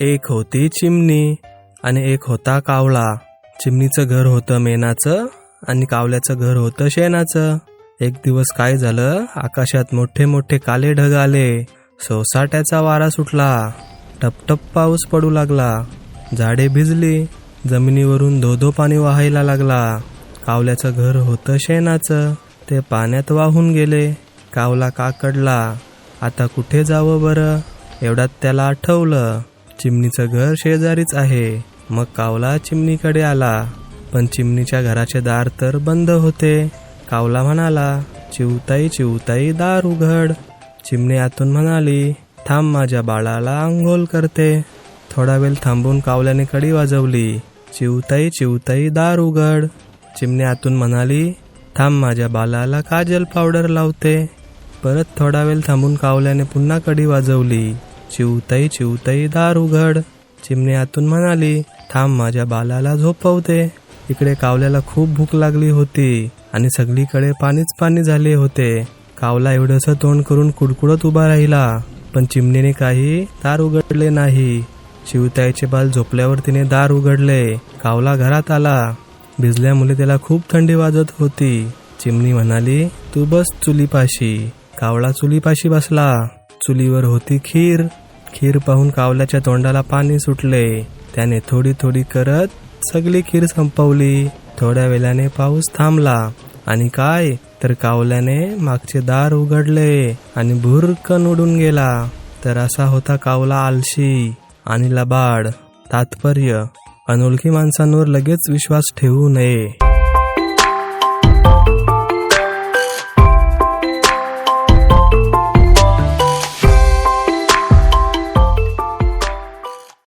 एक होती चिमणी आणि एक होता कावळा. चिमणीचं घर होतं मेनाचं आणि कावल्याचं घर होतं शेणाचं. एक दिवस काय झालं? आकाशात मोठे मोठे काले ढग आले. सोसाट्याचा वारा सुटला. टपटप पाऊस पडू लागला. झाडे भिजली. जमिनीवरून धोधो पाणी वाहायला लागला. कावल्याचं घर होतं शेणाचं. ते पाण्यात वाहून गेले. कावला काकडला. आता कुठे जावं बरं? एवढ्यात त्याला आठवलं. चिमणीचं घर शेजारीच आहे. मग कावला चिमणीकडे आला. पण चिमणीच्या घराचे दार तर बंद होते. कावला म्हणाला चिवताई चिवताई दार उघड. चिमणी आतून म्हणाली थांब माझ्या बाळाला आंघोळ करते. थोडा वेळ थांबून कावल्याने कडी वाजवली चिवताई चिवताई दार उघड. चिमणी आतून म्हणाली थांब माझ्या बालाला काजल पावडर लावते. परत थोडा वेळ थांबून कावल्याने पुन्हा कडी वाजवली. चिवताई चिवतई दार उघड चिमणी आतून म्हणाली थांब माझ्या बालाला झोपवते. इकडे कावल्याला खूप भूक लागली होती आणि सगळीकडे पाणीच पाणी झाले होते. कावला एवढंसं तोंड करून कुडकुडत उभा राहिला पण चिमणीने काही दार उघडले नाही. शिवताईचे बाल झोपल्यावर तिने दार उघडले. कावला घरात आला. भिजल्यामुळे त्याला खूप थंडी वाजत होती. चिमणी म्हणाली तू बस चुलीपाशी. कावळा चुलीपाशी बसला. चुलीवर होती खीर. खीर पाहून कावल्याच्या तोंडाला पाणी सुटले. त्याने थोडी थोडी करत सगळी खीर संपवली. थोड्या वेळाने पाऊस थांबला. आणि काय? तर कावल्याने मागचे दार उघडले आणि भुरकन उडून गेला. तर असा होता कावला आलशी आणि लबाड. तात्पर्य अनोळखी माणसांवर लगेच विश्वास ठेवू नये.